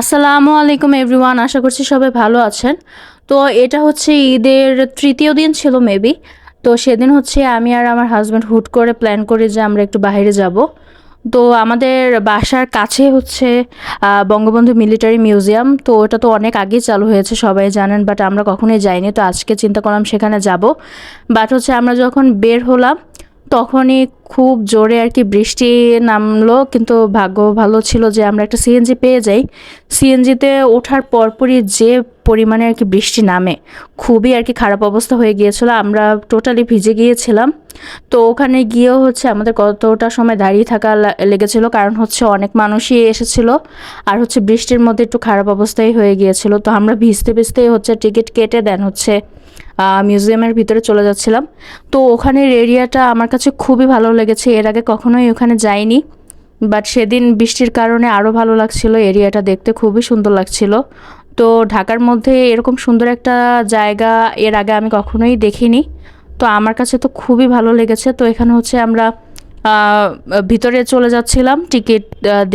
আসসালামু আলাইকুম এভরিওয়ান, আশা করছি সবাই ভালো আছেন। তো এটা হচ্ছে ঈদের তৃতীয় দিন ছিল মেবি। তো সেদিন হচ্ছে আমি আর আমার হাজব্যান্ড হুট করে প্ল্যান করি যে আমরা একটু বাইরে যাব। তো আমাদের বাসার কাছে হচ্ছে বঙ্গবন্ধু মিলিটারি মিউজিয়াম। তো ওটা তো অনেক আগেই চালু হয়েছে, সবাই জানেন বাট আমরা কখনোই যাইনি। তো আজকে চিন্তা করলাম সেখানে যাব। বাট হচ্ছে আমরা যখন বের হলাম তখনই খুব জোরে আর কি বৃষ্টি নামলো, কিন্তু ভাগ্য ভালো ছিল যে আমরা একটা সিএনজি পেয়ে যাই। সিএনজিতে ওঠার পরপরই যে পরিমাণে আর কি বৃষ্টি নামে, খুবই আর কি খারাপ অবস্থা হয়ে গিয়েছিল। আমরা টোটালি ভিজে গিয়েছিলাম। তো ওখানে গিয়েও হচ্ছে আমাদের কতটা সময় দাঁড়িয়ে থাকা লেগেছিল, কারণ হচ্ছে অনেক মানুষই এসেছিল। আর হচ্ছে বৃষ্টির মধ্যে একটু খারাপ অবস্থাই হয়ে গিয়েছিল। তো আমরা ভিজতে ভিজতেই হচ্ছে টিকিট কেটে দেন হচ্ছে মিউজিয়ামের ভিতরে চলে যাচ্ছিলাম। তো ওখানের এরিয়াটা আমার কাছে খুবই ভালো লেগেছে। এর আগে কখনোই ওখানে যাইনি বাট সেদিন বৃষ্টির কারণে আরও ভালো লাগছিল। এরিয়াটা দেখতে খুবই সুন্দর লাগছিল। তো ঢাকার মধ্যে এরকম সুন্দর একটা জায়গা এর আগে আমি কখনোই দেখিনি। তো আমার কাছে তো খুবই ভালো লেগেছে। তো এখানে হচ্ছে আমরা ভিতরে চলে যাচ্ছিলাম টিকিট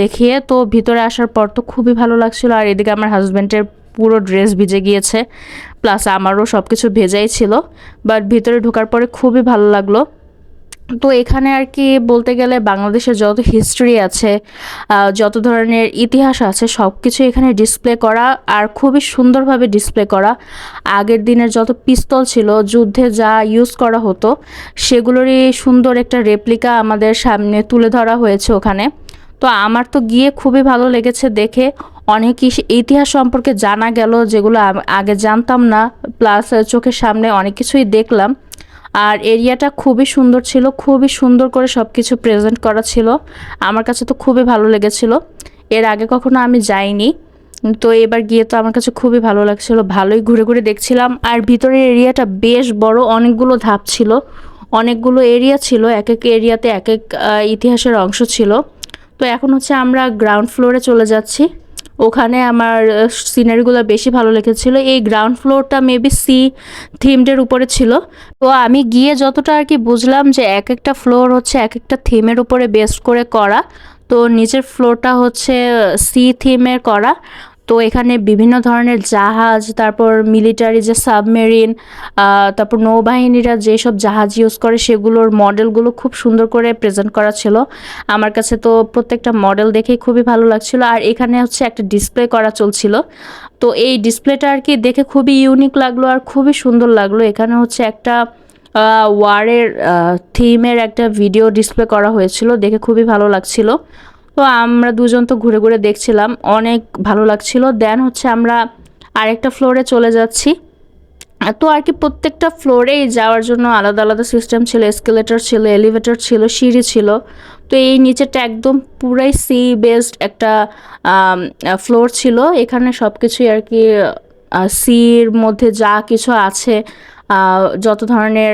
দেখিয়ে। তো ভিতরে আসার পর তো খুবই ভালো লাগছিল। আর এদিকে আমার হাজব্যান্ডের পুরো ড্রেস ভিজে গিয়েছে। প্লাস আমারও সব কিছু ভেজাই ছিল। বাট ভিতরে ঢোকার পরে খুবই ভালো লাগল। তো এখানে আর কি বলতে গেলে বাংলাদেশের যত হিস্ট্রি আছে যত ধরনের ইতিহাস আছে সব কিছু এখানে ডিসপ্লে করা আর খুবই সুন্দরভাবে ডিসপ্লে করা। আগের দিনের যত পিস্তল ছিল, যুদ্ধে যা ইউজ করা হতো, সেগুলোরই সুন্দর একটা রেপ্লিকা আমাদের সামনে তুলে ধরা হয়েছে ওখানে। তো আমার তো গিয়ে খুবই ভালো লেগেছে দেখে। অনেক ইতিহাস সম্পর্কে জানা গেল যেগুলো আগে জানতাম না প্লাস চোখের সামনে অনেক কিছুই দেখলাম। আর এরিয়াটা খুবই সুন্দর ছিল, খুবই সুন্দর করে সব কিছু প্রেজেন্ট করা ছিল। আমার কাছে তো খুবই ভালো লেগেছিল। এর আগে কখনো আমি যাইনি। তো এবার গিয়ে তো আমার কাছে খুবই ভালো লাগছিল, ভালোই ঘুরে ঘুরে দেখছিলাম। আর ভিতরের এরিয়াটা বেশ বড়, অনেকগুলো ধাপ ছিল। অনেকগুলো এরিয়া ছিল এক এক এরিয়াতে এক এক ইতিহাসের অংশ ছিল। তো এখন হচ্ছে আমরা গ্রাউন্ড ফ্লোরে চলে যাচ্ছি। ওখানে আমার সিনারিগুলো বেশি ভালো লেগেছিলো। এই গ্রাউন্ড ফ্লোরটা মেবি সি থিমডের উপরে ছিল। তো আমি গিয়ে যতটা আর কি বুঝলাম যে এক একটা ফ্লোর হচ্ছে এক একটা থিমের উপরে বেস্ট করে করা। তো নিজের ফ্লোরটা হচ্ছে সি থিমের করা। তো এখানে বিভিন্ন ধরনের জাহাজ, তারপর মিলিটারি যে সাবমেরিন তারপর নৌবাহিনীরা যেসব জাহাজ ইউজ করে, সেগুলোর মডেলগুলো খুব সুন্দর করে প্রেজেন্ট করা ছিল। আমার কাছে তো প্রত্যেকটা মডেল দেখেই খুবই ভালো লাগছিল। আর এখানে হচ্ছে একটা ডিসপ্লে করা চলছিল। তো এই ডিসপ্লেটা আর কি দেখে খুবই ইউনিক লাগল আর খুবই সুন্দর লাগল। এখানে হচ্ছে একটা ওয়ারের থিমের একটা ভিডিও ডিসপ্লে করা হয়েছিল। দেখে খুবই ভালো লাগছিল। তো আমরা দুজন তো ঘুরে ঘুরে দেখছিলাম, অনেক ভালো লাগছিল। দেন হচ্ছে আমরা আরেকটা ফ্লোরে চলে যাচ্ছি। তো আর কি প্রত্যেকটা ফ্লোরেই যাওয়ার জন্য আলাদা আলাদা সিস্টেম ছিল এসকেলেটর ছিল এলিভেটর ছিল, সিঁড়ি ছিল। তো এই নিচেটা একদম পুরাই সি বেসড একটা ফ্লোর ছিল। এখানে সব কিছুই আর কি সির মধ্যে যা কিছু আছে যত ধরনের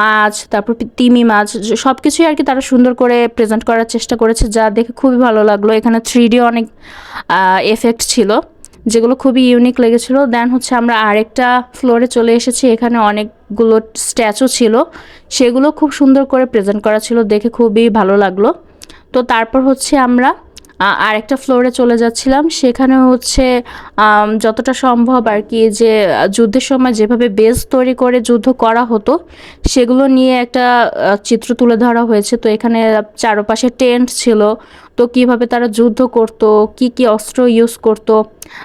মাছ, তারপর তিমি মাছ সব কিছুই আর কি তারা সুন্দর করে প্রেজেন্ট করার চেষ্টা করেছে, যা দেখে খুবই ভালো লাগল। এখানে থ্রি অনেক এফেক্ট ছিল, যেগুলো খুবই ইউনিক লেগেছিল। দেন হচ্ছে আমরা আরেকটা ফ্লোরে চলে এসেছি, এখানে অনেকগুলো স্ট্যাচু ছিল, সেগুলো খুব সুন্দর করে প্রেজেন্ট করা ছিল, দেখে খুবই ভালো লাগল। তো তারপর হচ্ছে আমরা আ- আরেকটা ফ্লোরে চলে যাচ্ছিলাম। সেখানে হচ্ছে যতটা সম্ভব আর কি যে, যুদ্ধের সময় যেভাবে বেস তৈরি করে যুদ্ধ করা হতো, সেগুলো নিয়ে একটা চিত্র তুলে ধরা হয়েছে। তো এখানে চারপাশে টেন্ট ছিল। তো কীভাবে তারা যুদ্ধ করত, কি কি অস্ত্র ইউজ করত,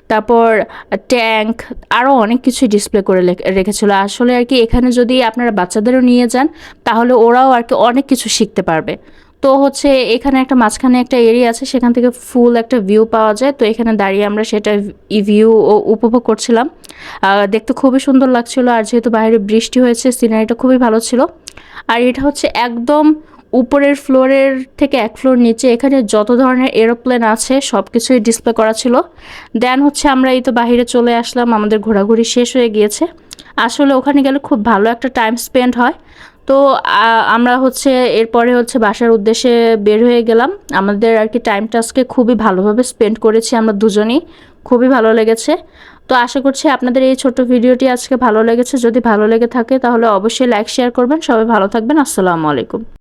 তারপর ট্যাঙ্ক আরও অনেক কিছু ডিসপ্লে করে রেখেছিল। আসলে আর কি এখানে যদি আপনারা বাচ্চাদেরও নিয়ে যান, তাহলে ওরাও আর কি অনেক কিছু শিখতে পারবে। তো হচ্ছে এখানে একটা মাঝখানে একটা এরিয়া আছে, সেখান থেকে ফুল একটা ভিউ পাওয়া যায়। তো এখানে দাঁড়িয়ে আমরা সেটা ভিউ উপভোগ করছিলাম। দেখতে খুবই সুন্দর লাগছিল আর যেহেতু বাইরে বৃষ্টি হয়েছে, সিনারিটা খুবই ভালো ছিল। আর এটা হচ্ছে একদম উপরের ফ্লোরের থেকে এক ফ্লোর নিচে, এখানে যত ধরনের এরোপ্লেন আছে সব কিছুই ডিসপ্লে করা ছিল। দেন হচ্ছে আমরা এই তো বাইরে চলে আসলাম, আমাদের ঘোরাঘুরি শেষ হয়ে গিয়েছে। আসলে ওখানে গেলে খুব ভালো একটা টাইম স্পেন্ড হয়। তো আমরা হচ্ছে এরপরে হচ্ছে বাসার উদ্দেশ্যে বের হয়ে গেলাম। আমাদের আর কি টাইমটা আজকে খুবই ভালোভাবে স্পেন্ড করেছি আমরা দুজনেই। খুবই ভালো লেগেছে। তো আশা করছি আপনাদের এই ছোট্ট ভিডিওটি আজকে ভালো লেগেছে। যদি ভালো লেগে থাকে তাহলে অবশ্যই লাইক শেয়ার করবেন। সবাই ভালো থাকবেন। আসসালামু আলাইকুম।